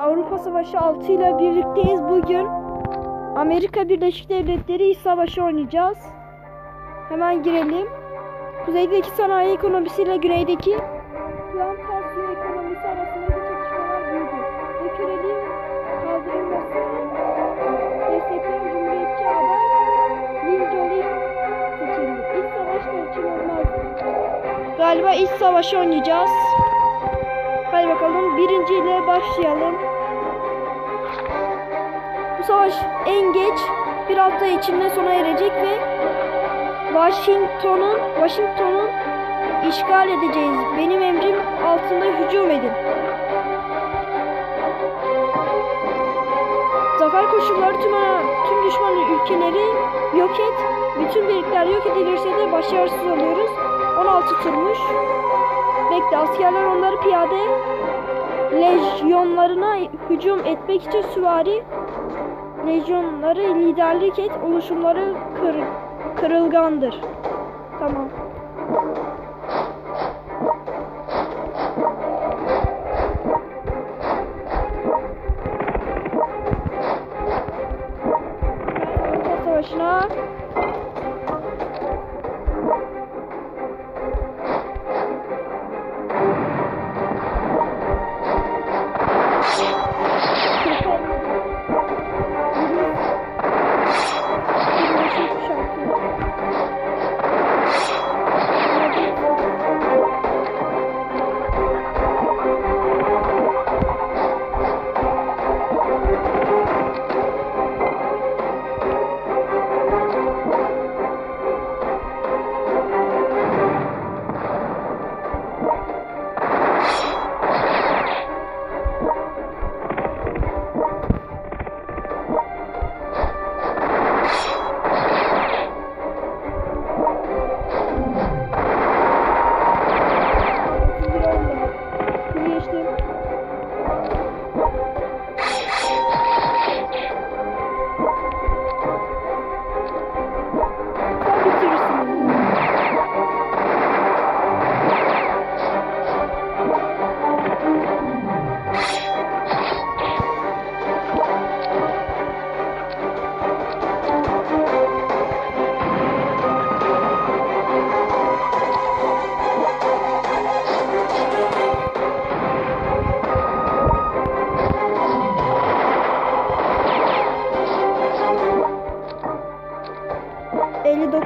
Avrupa Savaşı 6 ile birlikteyiz bugün. Amerika Birleşik Devletleri Savaşı oynayacağız. Hemen girelim. Kuzeydeki sanayi ekonomisiyle güneydeki plantasyon ekonomisi arasındaki çatışmalar büyüdü. Ve köleliğin kaldırılmasını destekleyen Cumhuriyetçi aday Lincoln seçildi. İç savaş kaçınılmazdı. Galiba iç savaşı oynayacağız. Birinciyle başlayalım. Bu savaş en geç bir hafta içinde sona erecek ve Washington'un Washington'un işgal edeceğiz. Benim emrim altında hücum edin. Zafer koşulları tüm, tüm düşman ülkeleri yok et. Bütün birlikler yok edilirse de başarısız oluyoruz. 16 turmuş. Bekle askerler onları piyade lejyonlarına hücum etmek için süvari lejyonları liderlik et oluşumları kır, kırılgandır. Tamam.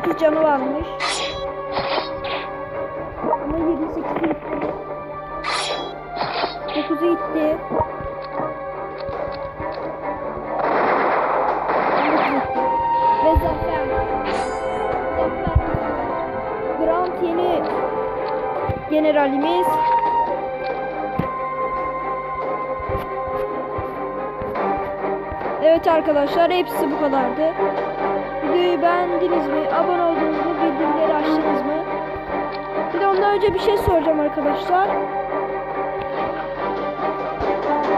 ...59 canı varmış. Ama 28'i gitti. 9'u gitti. 19'u gitti. Ve. Zafer. Grant yeni generalimiz. Evet arkadaşlar hepsi bu kadardı. Videoyu beğendiniz mi? Abone oldunuz mu? Bildirimleri açtınız mı? Bir de ondan önce bir şey soracağım arkadaşlar.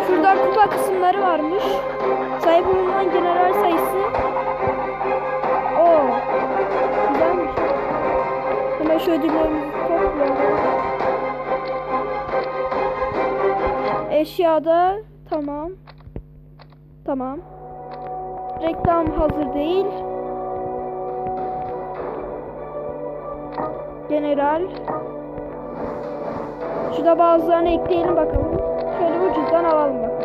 Şuradan kupa kısımları varmış. Sahip olunan general sayısı. Oo. Güzelmiş. Hemen şu ödüllerimizi toplayalım. Eşyada tamam. Tamam. Reklam hazır değil. General. Şurada bazılarını ekleyelim bakalım. Şöyle ucuzdan alalım bakalım.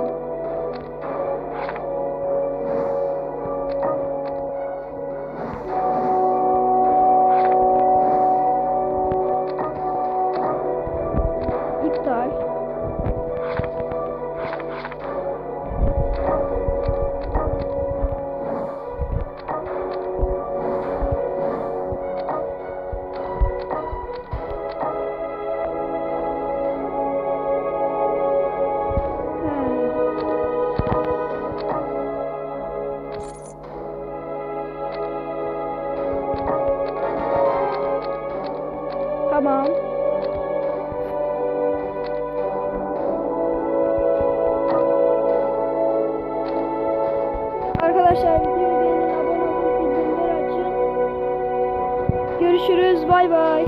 Tamam. Arkadaşlar videoyu beğenin, abone olun, bildirimleri açın. Görüşürüz. Bay bay.